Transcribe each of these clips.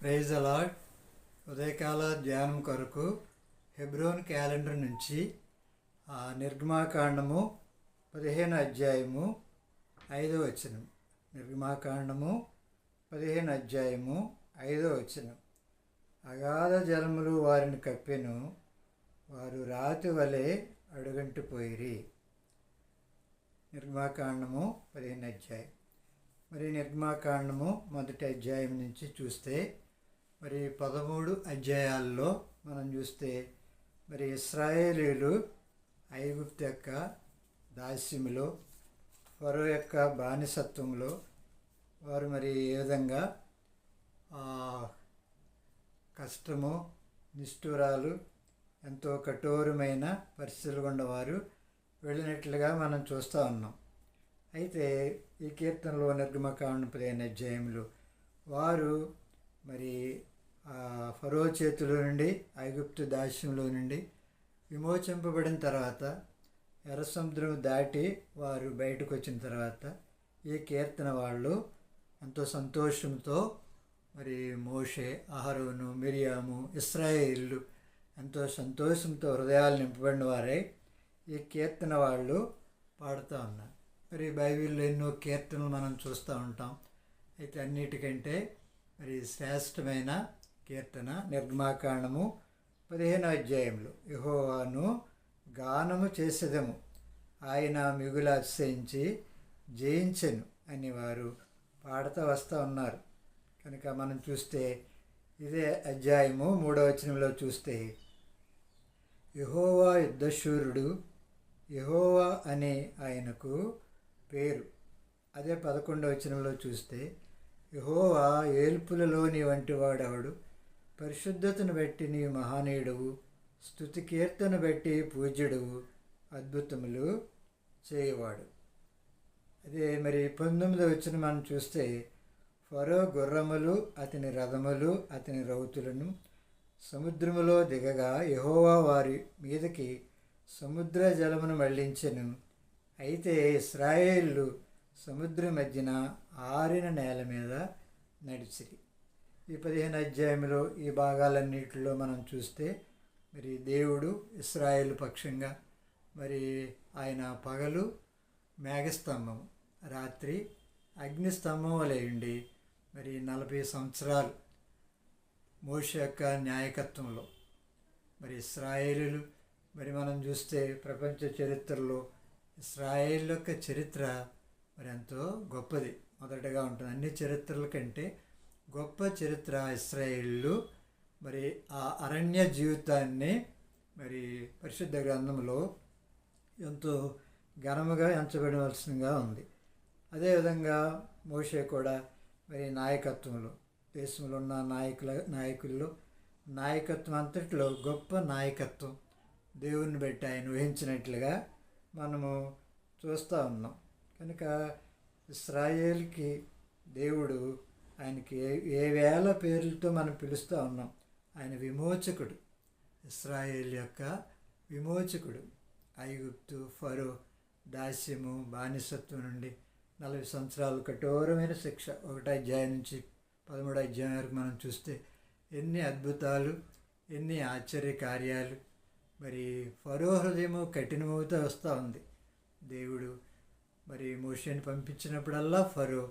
Praise అలాడ్ ఉదయకాల ధ్యానం కొరకు హెబ్రోన్ క్యాలెండర్ నుంచి ఆ నిర్గమాకాండము పదిహేను అధ్యాయము ఐదో వచనం. నిర్గమాకాండము పదిహేను అధ్యాయము ఐదో వచనం. అగాధ జలములు వారిని కప్పెను వారు రాతి వలె అడుగంటిపోయిరి నిర్గమాకాండము పదిహేను అధ్యాయం. మరి నిర్గమాకాండము మొదటి అధ్యాయం నుంచి చూస్తే మరి పదమూడు అధ్యాయాల్లో మనం చూస్తే మరి ఇస్రాయేలీలు ఐగుప్తు యొక్క దాస్యములో ఫరో యొక్క బానిసత్వంలో వారు మరి ఏ విధంగా కష్టము నిష్ఠురాలు ఎంతో కఠోరమైన పరిస్థితులు ఉన్నవారు వెళ్ళినట్లుగా మనం చూస్తూ ఉన్నాం. అయితే ఈ కీర్తనలో నిర్గమకాండ అధ్యాయంలో వారు మరి ఫరో చేతిలో నుండి ఐగుప్తు దాస్యంలో నుండి విమోచింపబడిన తర్వాత ఎర్ర సముద్రం దాటి వారు బయటకు వచ్చిన తర్వాత ఈ కీర్తన వాళ్ళు ఎంతో సంతోషంతో మరి మోషే అహరోను మిరియాము ఇస్రాయేళ్ళు ఎంతో సంతోషంతో హృదయాలు నింపబడిన వారై ఈ కీర్తన వాళ్ళు పాడుతూ ఉన్నారు. మరి బైబిల్లో ఎన్నో కీర్తనలు మనం చూస్తూ ఉంటాం. అయితే అన్నిటికంటే మరి శ్రేష్టమైన కీర్తన నిర్గమాకాండము పదిహేనో అధ్యాయంలో యహోవాను గానము చేసేదము. ఆయన మిగులు అతిశయించి జయించెను అని వారు పాడుతూ వస్తూ ఉన్నారు. కనుక మనం చూస్తే ఇదే అధ్యాయము మూడవ వచనంలో చూస్తే యహోవా యుద్ధశూరుడు యహోవా అనే ఆయనకు పేరు. అదే పదకొండవ వచనంలో చూస్తే యహోవా ఏల్పులలోని వంటి వాడెవడు పరిశుద్ధతను బట్టి నీ మహానీయుడవు. స్థుతి కీర్తన బట్టి పూజ్యుడవు. అద్భుతములు చేయవాడు. అదే మరి పంతొమ్మిది వచ్చిన మనం చూస్తే ఫరో గుర్రములు అతని రథములు అతని రౌతులను సముద్రములో దిగగా యహోవా వారి మీదకి సముద్ర జలమును మళ్ళించెను. అయితే ఇస్రాయేళ్ళు సముద్రం మధ్యన ఆరిన నేల మీద నడిచిరి. ఈ పదిహేను అధ్యాయంలో ఈ భాగాలన్నిటిలో మనం చూస్తే మరి దేవుడు ఇస్రాయేల్ పక్షంగా మరి ఆయన పగలు మేఘస్తంభం రాత్రి అగ్నిస్తంభం వలె ఉండి మరి నలభై సంవత్సరాలు మోష యొక్క న్యాయకత్వంలో మరి ఇస్రాయేలు మరి మనం చూస్తే ప్రపంచ చరిత్రలో ఇస్రాయేల్ యొక్క చరిత్ర మరి ఎంతో గొప్పది. మొదటగా ఉంటుంది. అన్ని చరిత్రల కంటే గొప్ప చరిత్ర ఇస్రాయేళ్ళు మరి ఆ అరణ్య జీవితాన్ని మరి పరిశుద్ధ గ్రంథంలో ఎంతో ఘనముగా ఎంచబడవలసిందిగా ఉంది. అదేవిధంగా మోషే కూడా మరి నాయకత్వంలో దేశంలో ఉన్న నాయకుల నాయకుల్లో నాయకత్వం అంతట్లో గొప్ప నాయకత్వం దేవుని బట్టి ఆయన ఊహించినట్లుగా మనము చూస్తూ ఉన్నాం. కనుక ఇస్రాయేల్కి దేవుడు ఆయనకి ఏ ఏ వేల పేర్లతో మనం పిలుస్తూ ఉన్నాం. ఆయన విమోచకుడు. ఇస్రాయేల్ యొక్క విమోచకుడు. ఐగుప్తు ఫరో దాస్యము బానిసత్వం నుండి నలభై సంవత్సరాలు కఠోరమైన శిక్ష. ఒకటో అధ్యాయం నుంచి పదమూడో అధ్యాయం వరకు మనం చూస్తే ఎన్ని అద్భుతాలు ఎన్ని ఆశ్చర్య కార్యాలు. మరి ఫరో హృదయము కఠినమవుతూ వస్తూ ఉంది. దేవుడు మరి మోషేని పంపించినప్పుడల్లా ఫరో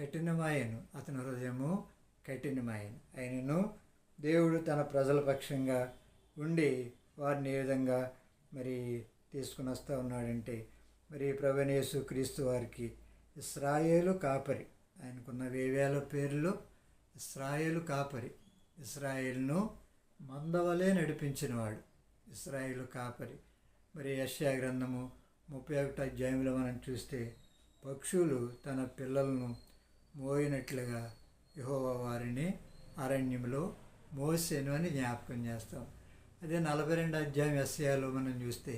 కఠినమాయను. అతని హృదయము కఠినమాయను. ఆయనను దేవుడు తన ప్రజల పక్షంగా ఉండి వారిని ఏ విధంగా మరి తీసుకుని వస్తూ ఉన్నాడంటే మరి ప్రభనేసు క్రీస్తు వారికి ఇస్రాయేలు కాపరి. ఆయనకున్న వేవేల పేర్లు ఇస్రాయేలు కాపరి. ఇస్రాయేల్ను మందవలే నడిపించినవాడు. ఇస్రాయేలు కాపరి. మరి యశ్యా గ్రంథము ముప్పై ఒకటి అధ్యాయంలో మనం చూస్తే పక్షులు తన పిల్లలను మోయినట్లుగా యహోవా వారిని అరణ్యంలో మోసేను అని జ్ఞాపకం చేస్తాం. అదే నలభై రెండు అధ్యాయం ఎస్ఐలో మనం చూస్తే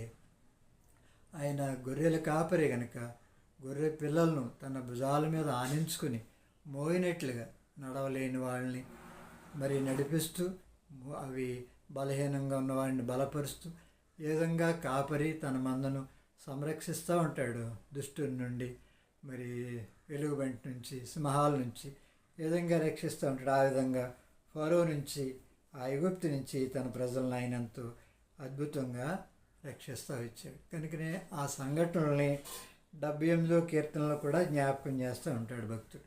ఆయన గొర్రెల కాపరి కనుక గొర్రె పిల్లలను తన భుజాల మీద ఆనించుకుని మోయినట్లుగా నడవలేని వాళ్ళని మరి నడిపిస్తూ అవి బలహీనంగా ఉన్న వాడిని బలపరుస్తూ ఏ విధంగా కాపరి తన మందను సంరక్షిస్తూ ఉంటాడు దుష్టుని నుండి. మరి వెలుగుబంటి నుంచి సింహాల నుంచి ఏ విధంగా రక్షిస్తూ ఉంటాడు ఆ విధంగా ఫరో నుంచి ఆ ఐగుప్తు నుంచి తన ప్రజలను ఆయనంతో అద్భుతంగా రక్షిస్తూ వచ్చాడు. కనుకనే ఆ సంఘటనల్ని డెబ్బై ఎనిమిదో కీర్తనలో కూడా జ్ఞాపకం చేస్తూ ఉంటాడు భక్తుడు.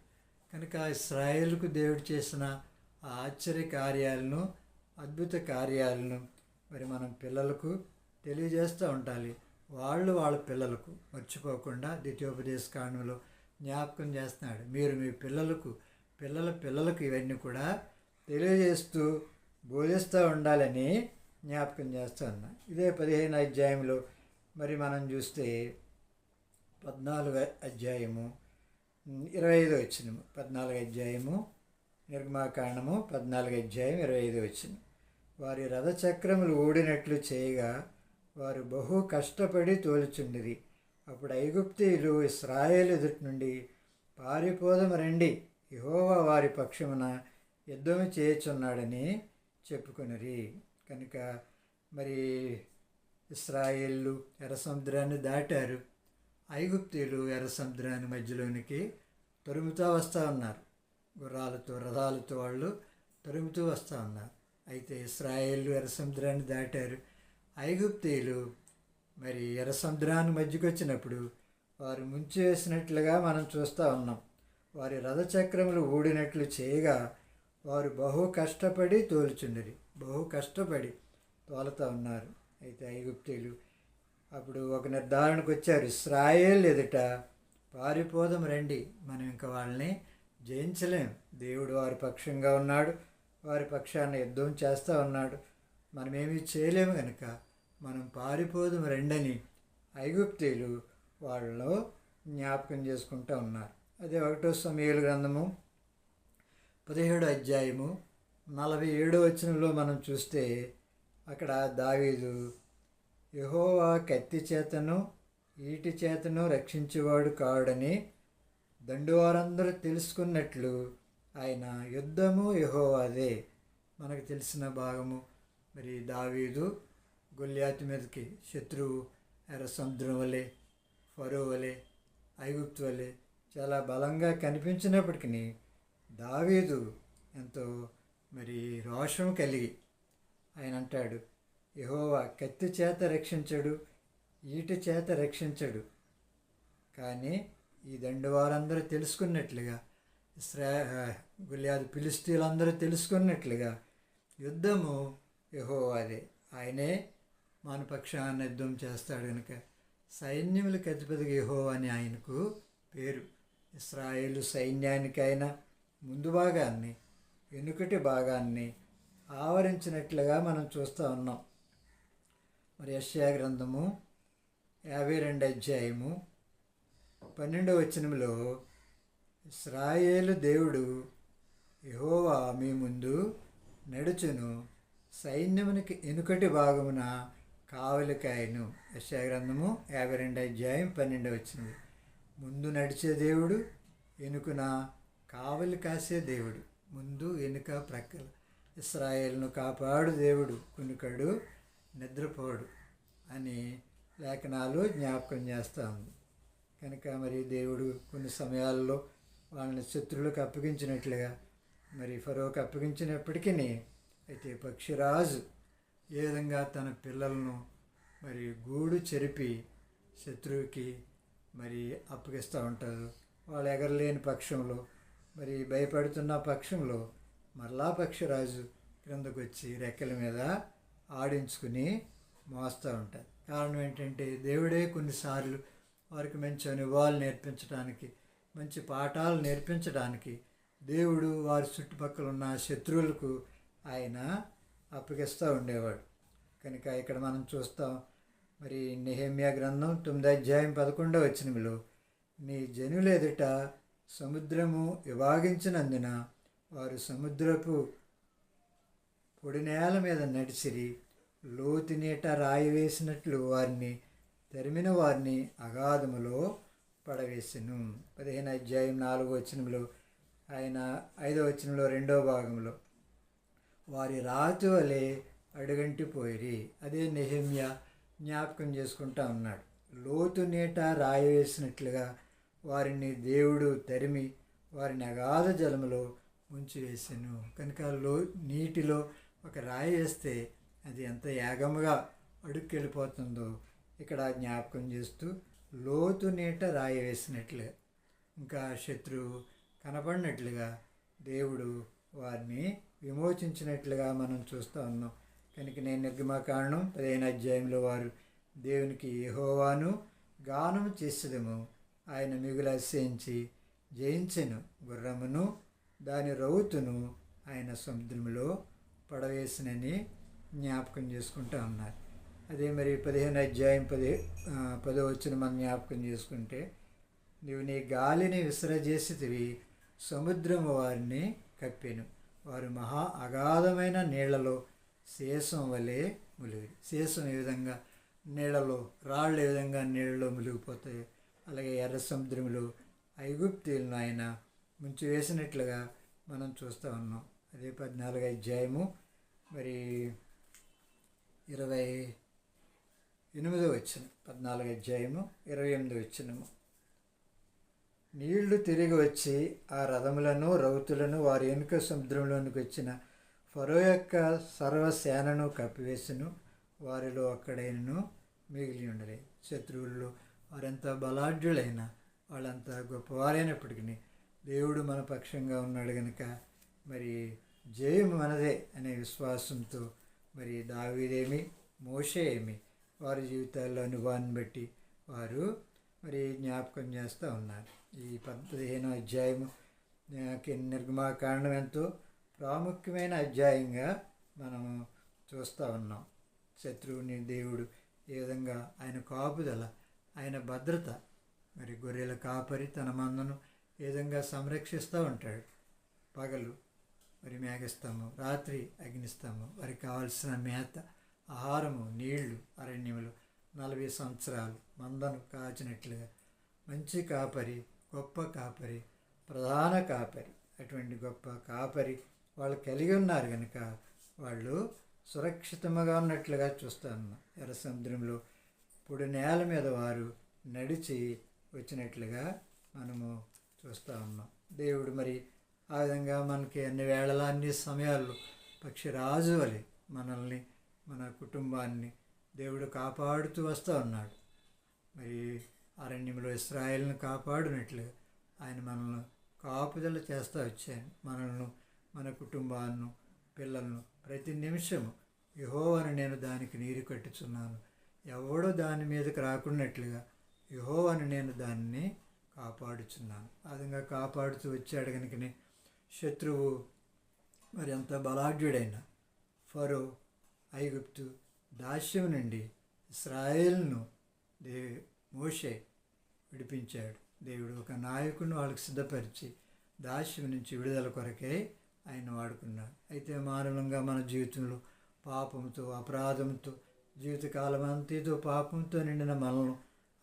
కనుక ఇస్రాయేల్కు దేవుడు చేసిన ఆ ఆశ్చర్య కార్యాలను అద్భుత కార్యాలను మరి మనం పిల్లలకు తెలియజేస్తూ ఉండాలి. వాళ్ళు వాళ్ళ పిల్లలకు మర్చిపోకుండా ద్వితీయోపదేశ కాండంలో జ్ఞాపకం చేస్తున్నాడు. మీరు మీ పిల్లలకు పిల్లల పిల్లలకు ఇవన్నీ కూడా తెలియజేస్తూ బోధిస్తూ ఉండాలని జ్ఞాపకం చేస్తూ ఇదే పదిహేను అధ్యాయంలో మరి మనం చూస్తే పద్నాలుగు అధ్యాయము ఇరవై ఐదు వచ్చినము పద్నాలుగు అధ్యాయము నిర్మాకాండము పద్నాలుగు అధ్యాయం ఇరవై ఐదు వచ్చిన వారి రథచక్రములు ఊడినట్లు చేయగా వారు బహు కష్టపడి తోలుచుండిరి. అప్పుడు ఐగుప్తీయులు ఇస్రాయేల్ ఎదుటి నుండి పారిపోదము రండి యహోవా వారి పక్షమున యుద్ధము చేయుచున్నాడని చెప్పుకొనిరి. కనుక మరి ఇస్రాయేళ్ళు ఎర్ర సముద్రాన్ని దాటారు. ఐగుప్తీయులు ఎర్ర సముద్రాన్ని మధ్యలోనికి తరుముతూ వస్తూ ఉన్నారు. గుర్రాలతో రథాలతో వాళ్ళు తరుముతూ వస్తూ ఉన్నారు. అయితే ఇస్రాయేళ్ళు ఎర్ర సముద్రాన్ని దాటారు. ఐగుప్తీయులు మరి ఎర్ర సముద్రాన్ని మధ్యకి వచ్చినప్పుడు వారు ముంచివేసినట్లుగా మనం చూస్తూ ఉన్నాం. వారి రథచక్రములు ఊడినట్లు చేయగా వారు బహు కష్టపడి తోలుచుండరి. బహు కష్టపడి తోలుతూ ఉన్నారు. అయితే ఐగుప్తీయులు అప్పుడు ఒక నిర్ధారణకు వచ్చారు. ఇస్రాయేల్ ఎదుట పారిపోదాం రండి. మనం ఇంకా వాళ్ళని జయించలేం. దేవుడు వారి పక్షంగా ఉన్నాడు. వారి పక్షాన్ని యుద్ధం చేస్తూ ఉన్నాడు. మనమేమీ చేయలేము కనుక మనం పారిపోదాం రెండని ఐగుప్తీయులు వాళ్ళలో జ్ఞాపకం చేసుకుంటూ ఉన్నారు. అదే ఒకటో సమయాలు గ్రంథము పదిహేడు అధ్యాయము నలభై ఏడో వచనంలో మనం చూస్తే అక్కడ దావీదు యహోవా కత్తి చేతను ఈటి చేతను రక్షించేవాడు కాడని దండువారందరూ తెలుసుకున్నట్లు ఆయన యుద్ధము యహోవాదే. మనకు తెలిసిన భాగము మరి దావీదు గొల్యాతి మీదకి శత్రువు ఎర్ర సముద్రం వలె ఫరో వలె ఐగుప్తు వలె చాలా బలంగా కనిపించినప్పటికీ దావీదు ఎంతో మరి రోషం కలిగి ఆయన అంటాడు యహోవా కత్తి చేత రక్షించడు ఈటి చేత రక్షించడు. కానీ ఈ దండు వారందరూ తెలుసుకున్నట్లుగా ఇస్రా గుల్యాది పిలిస్తీలందరూ తెలుసుకున్నట్లుగా యుద్ధము యహోవాదే. ఆయనే మన పక్షాన్ని యుద్ధం చేస్తాడు కనుక సైన్యములకు అధిపతిగా యహో అని ఆయనకు పేరు. ఇస్రాయేలు సైన్యానికైనా ముందు భాగాన్ని వెనుకటి భాగాన్ని ఆవరించినట్లుగా మనం చూస్తూ ఉన్నాం. మరి యశ్యా గ్రంథము యాభై రెండు అధ్యాయము పన్నెండవ వచనంలో ఇస్రాయేలు దేవుడు యహోవా మీ ముందు నడుచును సైన్యమునికి ఎనుకటి భాగమున కావలికాయను. యశా గ్రంథము యాభై రెండు అధ్యాయం పన్నెండు వచ్చింది ముందు నడిచే దేవుడు వెనుకన కావలి కాసే దేవుడు ముందు వెనుక ప్రక్కల. ఇస్రాయేల్ను కాపాడు దేవుడు కునుకడు నిద్రపోడు అని లేఖనాలు జ్ఞాపకం చేస్తూ ఉంది. కనుక మరి దేవుడు కొన్ని సమయాల్లో వాళ్ళని శత్రువులకు అప్పగించినట్లుగా మరి ఫరోకి అప్పగించినప్పటికీ అయితే పక్షిరాజు ఏ విధంగా తన పిల్లలను మరి గూడు చెరిపి శత్రువుకి మరి అప్పగిస్తూ ఉంటారు. వాళ్ళు ఎగరలేని పక్షంలో మరి భయపడుతున్న పక్షంలో మరలా పక్షిరాజు క్రిందకు వచ్చి రెక్కల మీద ఆడించుకుని మోస్తూ ఉంటారు. కారణం ఏంటంటే దేవుడే కొన్నిసార్లు వారికి మంచి అనుభవాలు నేర్పించడానికి మంచి పాఠాలు నేర్పించడానికి దేవుడు వారి చుట్టుపక్కల ఉన్న శత్రువులకు ఆయన అప్పగిస్తూ ఉండేవాడు. కనుక ఇక్కడ మనం చూస్తాం మరి నిహేమ్యా గ్రంథం తొమ్మిది అధ్యాయం పదకొండో వచనంలో నీ జనుల ఎదుట సముద్రము విభాగించినందున వారు సముద్రపు పొడి నేల మీద నడిచిరి లోతు నీట రాయి వేసినట్లు వారిని తరిమిన వారిని అగాధములో పడవేసెను. పదిహేను అధ్యాయం నాలుగో వచనంలో ఆయన ఐదో వచనంలో రెండో భాగంలో వారి రాతి వలె అడుగంటిపోయిరి. అదే నెహమ్య జ్ఞాపకం చేసుకుంటా ఉన్నాడు. లోతు నీట రాయి వేసినట్లుగా వారిని దేవుడు తరిమి వారిని అగాధ జలములో ముంచి వేసాను కనుక లో నీటిలో ఒక రాయి వేస్తే అది ఎంత యాగముగా అడుక్కెళ్ళిపోతుందో ఇక్కడ జ్ఞాపకం చేస్తూ లోతు నీట రాయి వేసినట్లుగా. ఇంకా శత్రువు కనపడినట్లుగా దేవుడు వారిని విమోచించినట్లుగా మనం చూస్తూ ఉన్నాం. కనుక నేను నిర్గమకారణం పదిహేను అధ్యాయంలో వారు దేవునికి యెహోవాను గానం చేసేదము. ఆయన మిగులు అతిశయించి జయించెను గుర్రమును దాని రౌతును ఆయన సముద్రంలో పడవేసినని జ్ఞాపకం చేసుకుంటూ ఉన్నారు. అదే మరి పదిహేను అధ్యాయం పది పదో వచ్చిన మనం జ్ఞాపకం చేసుకుంటే నీవు నీ గాలిని విసరజేసితివి సముద్రము వారిని కప్పెను. వారు మహా అగాధమైన నీళ్ళలో శేషం వలె ములిగి శేషం ఏ విధంగా? నీళ్ళలో రాళ్ళు ఏ విధంగా నీళ్ళలో మునిగిపోతాయి అలాగే ఎర్ర సముద్రంలో ఐగుప్తీలను ఆయన ముంచి వేసినట్లుగా మనం చూస్తూ ఉన్నాం. అదే పద్నాలుగు అధ్యాయము మరి ఇరవై ఎనిమిదో వచ్చిన పద్నాలుగు అధ్యాయము ఇరవై ఎనిమిది వచ్చినము నీళ్ళు తిరిగి వచ్చి ఆ రథములను రౌతులను వారి వెనుక సముద్రంలోనికి వచ్చిన ఫరో యొక్క సర్వసేనను కప్పివేసును. వారిలో ఒక్కడైనను మిగిలి ఉండలే. శత్రువుల్లో వారెంత బలాఢ్యులైన వాళ్ళంత గొప్పవారైనప్పటికీ దేవుడు మన పక్షంగా ఉన్నాడు కనుక మరి జయం మనదే అనే విశ్వాసంతో మరి దావీదేమి మోషే ఏమి వారి జీవితాల్లో అనుభవాన్ని బట్టి వారు మరి జ్ఞాపకం చేస్తూ ఉన్నారు. ఈ పదిహేను అధ్యాయము. నిర్గమాకాండం ఎంతో ప్రాముఖ్యమైన అధ్యాయంగా మనము చూస్తూ ఉన్నాం. శత్రువుని దేవుడు ఏ విధంగా ఆయన కాపుదల ఆయన భద్రత మరి గొర్రెల కాపరి తన మందను ఏ విధంగా సంరక్షిస్తూ ఉంటాడు? పగలు మరి మేఘస్తాము రాత్రి అగ్నిస్తాము వారికి కావలసిన మేత ఆహారము నీళ్ళు అరణ్యములు నలభై సంవత్సరాలు మందను కాచినట్లుగా. మంచి కాపరి గొప్ప కాపరి ప్రధాన కాపరి. అటువంటి గొప్ప కాపరి వాళ్ళు కలిగి ఉన్నారు కనుక వాళ్ళు సురక్షితముగా ఉన్నట్లుగా చూస్తాను. ఎర్ర సముద్రంలో ఇప్పుడు నేల మీద వారు నడిచి వచ్చినట్లుగా మనము చూస్తూ ఉన్నాం. దేవుడు మరి ఆ విధంగా మనకి అన్ని వేళలా అన్ని సమయాల్లో పక్షిరాజు వలె మనల్ని మన కుటుంబాన్ని దేవుడు కాపాడుతూ వస్తూ ఉన్నాడు. మరి అరణ్యంలో ఇస్రాయేల్ని కాపాడినట్లు ఆయన మనల్ని కాపుదల చేస్తూ వచ్చాను మనల్ని మన కుటుంబాలను పిల్లలను ప్రతి నిమిషము యహోవని నేను దానికి నీరు కట్టుచున్నాను. ఎవడో దాని మీదకి రాకున్నట్లుగా యహోవని నేను దాన్ని కాపాడుచున్నాను. ఆ విధంగా కాపాడుతూ వచ్చాడు కనుకనే శత్రువు మరి ఎంత బలాఢ్యుడైన ఫరో ఐగుప్తు దాస్యం నుండి ఇస్రాయేల్ను దే మోషే విడిపించాడు. దేవుడు ఒక నాయకుడిని వాళ్ళకి సిద్ధపరిచి దాస్యం నుంచి విడుదల కొరకే ఆయన వాడుకున్నాడు. అయితే మానవంగా మన జీవితంలో పాపంతో అపరాధంతో జీవితకాలం అంతేతో పాపంతో నిండిన మనల్ని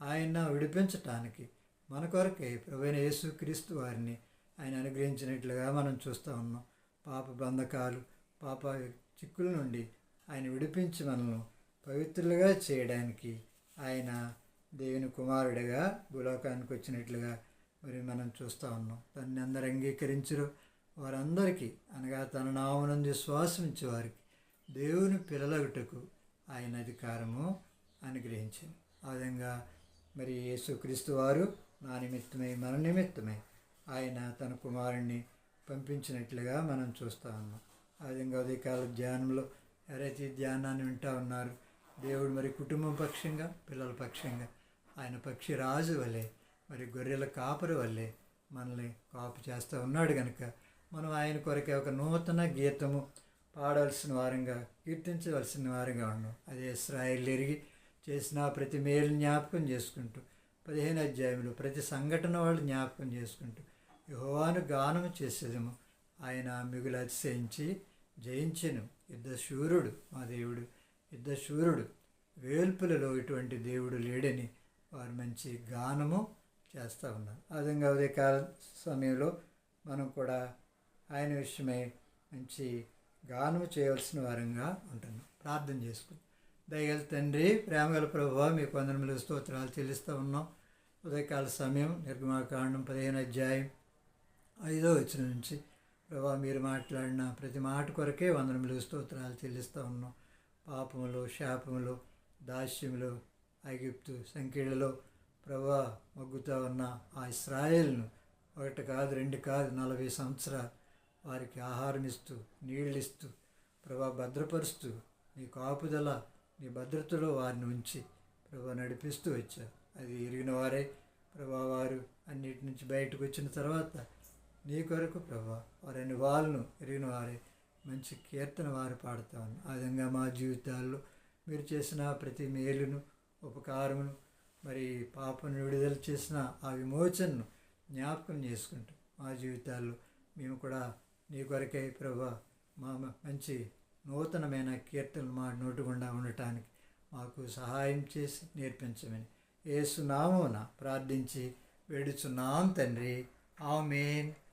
ఆయన విడిపించటానికి మన కొరకే ప్రవీణ యేసుక్రీస్తు వారిని ఆయన అనుగ్రహించినట్లుగా మనం చూస్తూ ఉన్నాం. పాప బంధకాలు పాప చిక్కుల నుండి ఆయన విడిపించి మనల్ని పవిత్రులుగా చేయడానికి ఆయన దేవుని కుమారుడిగా భూలోకానికి వచ్చినట్లుగా మరి మనం చూస్తూ ఉన్నాం. దాన్ని అందరు అంగీకరించరు. వారందరికీ అనగా తన నామనందు శ్వాసమించే వారికి దేవుని పిల్లలగుటకు ఆయన అధికారము అనుగ్రహించింది ఆ విధంగా మరి యేసుక్రీస్తు వారు నా నిమిత్తమై మన నిమిత్తమై ఆయన తన కుమారుణ్ణి పంపించినట్లుగా మనం చూస్తూ ఉన్నాం. ఆ విధంగా ఉదయకాల ధ్యానంలో ఎవరైతే ఈ ధ్యానాన్ని వింటా ఉన్నారు. దేవుడు మరి కుటుంబం పక్షంగా పిల్లల పక్షంగా ఆయన పక్షి రాజు వలె మరి గొర్రెల కాపరి వల్లే మనల్ని కాపు చేస్తూ ఉన్నాడు కనుక మనం ఆయన కొరకే ఒక నూతన గీతము పాడవలసిన వారంగా కీర్తించవలసిన వారంగా ఉన్నాం. అదే ఇస్రాయిల్ ఎరిగి చేసిన ప్రతి మేలు జ్ఞాపకం చేసుకుంటూ పదిహేను అధ్యాయంలో ప్రతి సంఘటన వాళ్ళు జ్ఞాపకం చేసుకుంటూ యహోవాను గానము చేసేదము. ఆయన మిగులు అతిశయించి జయించెను. యుద్ధ శూరుడు మా దేవుడు. యుద్ధ శూరుడు. వేల్పులలో ఇటువంటి దేవుడు లేడని వారు మంచి గానము చేస్తూ ఉన్నారు. ఆ విధంగా ఉదయకాల సమయంలో మనం కూడా ఆయన విషయమై మంచి గానము చేయవలసిన వారంగా ఉంటున్నాం. ప్రార్థన చేసుకుని దయగల తండ్రి ప్రేమగల ప్రభావ మీ కొందరములు స్తోత్రాలు చెల్లిస్తూ ఉన్నాం. ఉదయకాల సమయం నిర్గమాకాండం పదిహేను అధ్యాయం ఐదో వచ్చిన నుంచి ప్రభా మీరు మాట్లాడిన ప్రతి మాట కొరకే వందనములు స్తోత్రాలు చెల్లిస్తూ ఉన్నాం. పాపములు శాపములు దాస్యములు ఐగిప్తు సంఖ్యలలో ప్రభా మగ్గుతూ ఉన్న ఆ ఇస్రాయేల్ను ఒకటి కాదు రెండు కాదు నలభై సంవత్సరాలు వారికి ఆహారం ఇస్తూ నీళ్ళు ఇస్తూ ప్రభా భద్రపరుస్తూ నీ కాపుదల నీ భద్రతలో వారిని ఉంచి ప్రభా నడిపిస్తూ వచ్చావు అది ఎరిగిన వారే. ప్రభా వారు అన్నిటి నుంచి బయటకు వచ్చిన తర్వాత నీ కొరకు ప్రభా వారిని వాళ్ళను ఎరిగిన వారి మంచి కీర్తన వారు పాడుతాను ఆ విధంగా మా జీవితాల్లో మీరు చేసిన ప్రతి మేలును ఉపకారమును మరి పాపను విడుదల చేసిన ఆ విమోచనను జ్ఞాపకం చేసుకుంటూ మా జీవితాల్లో మేము కూడా నీ కొరకై ప్రభా మా మంచి నూతనమైన కీర్తనలు మా నోటుకుండా ఉండటానికి మాకు సహాయం చేసి నేర్పించమని ఏసునామోన ప్రార్థించి వేడుచున్నాం తండ్రి. ఆమెన్.